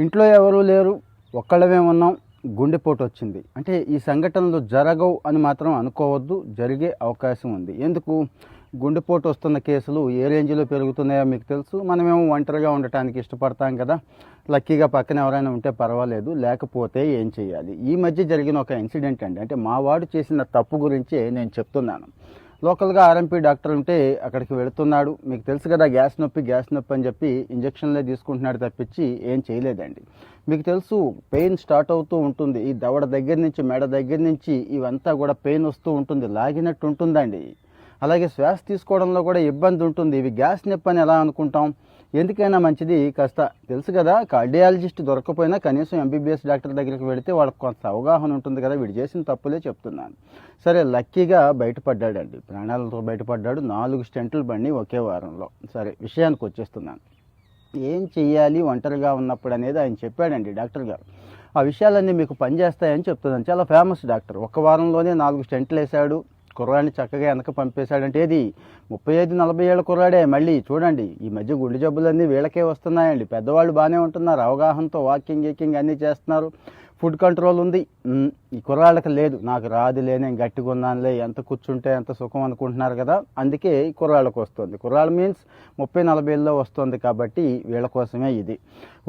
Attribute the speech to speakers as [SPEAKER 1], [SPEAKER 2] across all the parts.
[SPEAKER 1] ఇంట్లో ఎవరూ లేరు ఒక్కళ్ళమే ఉన్నాం గుండెపోటు వచ్చింది. అంటే ఈ సంఘటనలు జరగవు అని మాత్రం అనుకోవద్దు జరిగే అవకాశం ఉంది. ఎందుకు? గుండెపోటు వస్తున్న కేసులు ఏ రేంజ్లో పెరుగుతున్నాయో మీకు తెలుసు. మనమేమో ఒంటరిగా ఉండటానికి ఇష్టపడతాం కదా. లక్కీగా పక్కన ఎవరైనా ఉంటే పర్వాలేదు లేకపోతే ఏం చేయాలి ఈ మధ్య జరిగిన ఒక ఇన్సిడెంట్ అండి. అంటే మా వాడు చేసిన తప్పు గురించే నేను చెప్తున్నాను. లోకల్గా ఆర్ఎంపీ డాక్టర్ ఉంటే అక్కడికి వెళుతున్నాడు. మీకు తెలుసు కదా గ్యాస్ నొప్పి గ్యాస్ నొప్పి అని చెప్పి ఇంజక్షన్లే తీసుకుంటున్నాడు తప్పించి ఏం చేయలేదండి. మీకు తెలుసు పెయిన్ స్టార్ట్ అవుతూ ఉంటుంది. ఈ దవడ దగ్గర నుంచి మెడ దగ్గర నుంచి ఇవంతా కూడా పెయిన్ వస్తూ ఉంటుంది. లాగినట్టు ఉంటుందండి. అలాగే శ్వాస తీసుకోవడంలో కూడా ఇబ్బంది ఉంటుంది. ఇవి గ్యాస్ నొప్పి అని ఎలా అనుకుంటాం? ఎందుకైనా మంచిది. కాస్త తెలుసు కదా కార్డియాలజిస్ట్ దొరకపోయినా కనీసం ఎంబీబీఎస్ డాక్టర్ దగ్గరికి వెళితే వాళ్ళకి కొంత అవగాహన ఉంటుంది కదా. వీడు చేసిన తప్పులే చెప్తున్నాను. సరే లక్కీగా బయటపడ్డాడండి. ప్రాణాలతో బయటపడ్డాడు. నాలుగు స్టెంట్లు బండి ఒకే వారంలో. సరే విషయానికి వచ్చేస్తున్నాను. ఏం చెయ్యాలి? ఒంటరిగా ఉన్నప్పుడు అనేది ఆయన చెప్పాడండి డాక్టర్ గారు. ఆ విషయాలన్నీ మీకు పనిచేస్తాయని చెప్తున్నాను. చాలా ఫేమస్ డాక్టర్. ఒక వారంలోనే నాలుగు స్టెంట్లు వేశాడు. కుర్రాడిని చక్కగా వెనక పంపేశాడంటే ఏది? ముప్పై ఐదు నలభై ఏళ్ళ కుర్రాడే. మళ్ళీ చూడండి ఈ మధ్య గుండె జబ్బులన్నీ వీళ్ళకే వస్తున్నాయండి. పెద్దవాళ్ళు బాగానే ఉంటున్నారు. అవగాహనతో వాకింగ్ గీకింగ్ అన్నీ చేస్తున్నారు. ఫుడ్ కంట్రోల్ ఉంది. ఈ కుర్రాళ్ళకి లేదు. నాకు రాదులే నేను గట్టిగా ఉన్నానులే ఎంత కూర్చుంటే ఎంత సుఖం అనుకుంటున్నారు కదా? అందుకే ఈ కుర్రాళ్ళకు వస్తుంది. కుర్రాళ్ళు మీన్స్ ముప్పై నలభైలో వస్తుంది కాబట్టి వీళ్ళ కోసమే ఇది.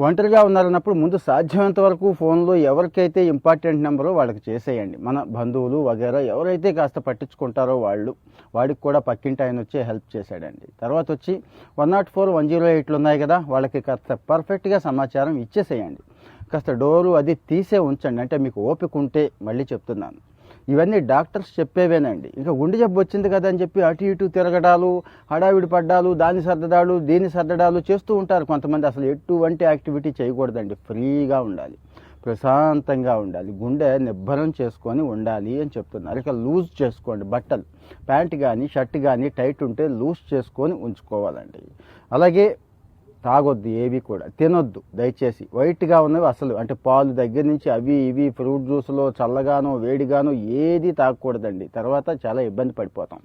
[SPEAKER 1] ఒంటరిగా ఉన్నారన్నప్పుడు ముందు సాధ్యమైనంత వరకు ఫోన్లో ఎవరికైతే ఇంపార్టెంట్ నెంబరో వాళ్ళకి చేసేయండి. మన బంధువులు వగేరా ఎవరైతే కాస్త పట్టించుకుంటారో వాళ్ళు వాడికి కూడా పక్కింటి ఆయన వచ్చి హెల్ప్ చేశాడండి. తర్వాత వచ్చి one not four one zero ఎయిట్లు ఉన్నాయి కదా వాళ్ళకి కాస్త పర్ఫెక్ట్గా సమాచారం ఇచ్చేసేయండి. కాస్త డోరు అది తీసే ఉంచండి. అంటే మీకు ఓపిక ఉంటే మళ్ళీ చెప్తున్నాను. ఇవన్నీ డాక్టర్స్ చెప్పేవేనండి. ఇంకా గుండె జబ్బు వచ్చింది కదా అని చెప్పి అటు ఇటు తిరగడాలు హడావిడి పడ్డాలు దాన్ని సర్దడాలు దీన్ని సర్దడాలు చేస్తూ ఉంటారు కొంతమంది. అసలు ఎటువంటి యాక్టివిటీ చేయకూడదండి. ఫ్రీగా ఉండాలి. ప్రశాంతంగా ఉండాలి. గుండె నిబ్బరం చేసుకొని ఉండాలి అని చెప్తున్నారు. ఇక లూజ్ చేసుకోండి. బట్టలు ప్యాంట్ కానీ షర్ట్ కానీ టైట్ ఉంటే లూజ్ చేసుకొని ఉంచుకోవాలండి. అలాగే తాగొద్దు ఏవి కూడా. తినొద్దు దయచేసి. వైట్గా ఉన్నవి అసలు అంటే పాలు దగ్గర నుంచి అవి ఇవి ఫ్రూట్ జ్యూస్లో చల్లగానో వేడిగానో ఏది తాగకూడదండి. తర్వాత చాలా ఇబ్బంది పడిపోతాం.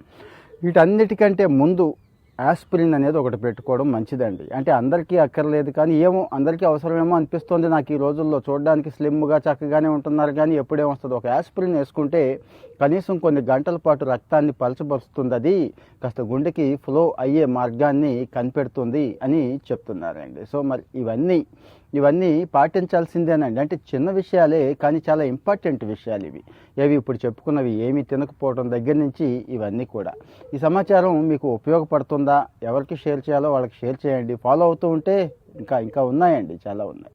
[SPEAKER 1] వీటన్నిటికంటే ముందు ఆస్పిరిన్ అనేది ఒకటి పెట్టుకోవడం మంచిదండి. అంటే అందరికీ అక్కర్లేదు కానీ ఏమో అందరికీ అవసరమేమో అనిపిస్తుంది. నాకు ఈ రోజుల్లో చూడడానికి స్లిమ్గా చక్కగానే ఉంటున్నారు కానీ ఎప్పుడేమొస్తుంది ఒక ఆస్పిరిన్ వేసుకుంటే కనీసం కొన్ని గంటల పాటు రక్తాన్ని పలచబరుస్తుంది అది కాస్త గుండెకి ఫ్లో అయ్యే మార్గాన్ని కనిపెడుతుంది అని చెప్తున్నారండి. సో మరి ఇవన్నీ ఇవన్నీ పాటించాల్సిందేనండి. అంటే చిన్న విషయాలే కానీ చాలా ఇంపార్టెంట్ విషయాలు ఇవి. ఏవి ఇప్పుడు చెప్పుకున్నవి ఏమీ తినకపోవడం దగ్గర నుంచి ఇవన్నీ కూడా. ఈ సమాచారం మీకు ఉపయోగపడుతుంది ఎవరికి షేర్ చేయాలో వాళ్ళకి షేర్ చేయండి. ఫాలో అవుతూ ఉంటే ఇంకా ఇంకా ఉన్నాయండి చాలా ఉన్నాయి.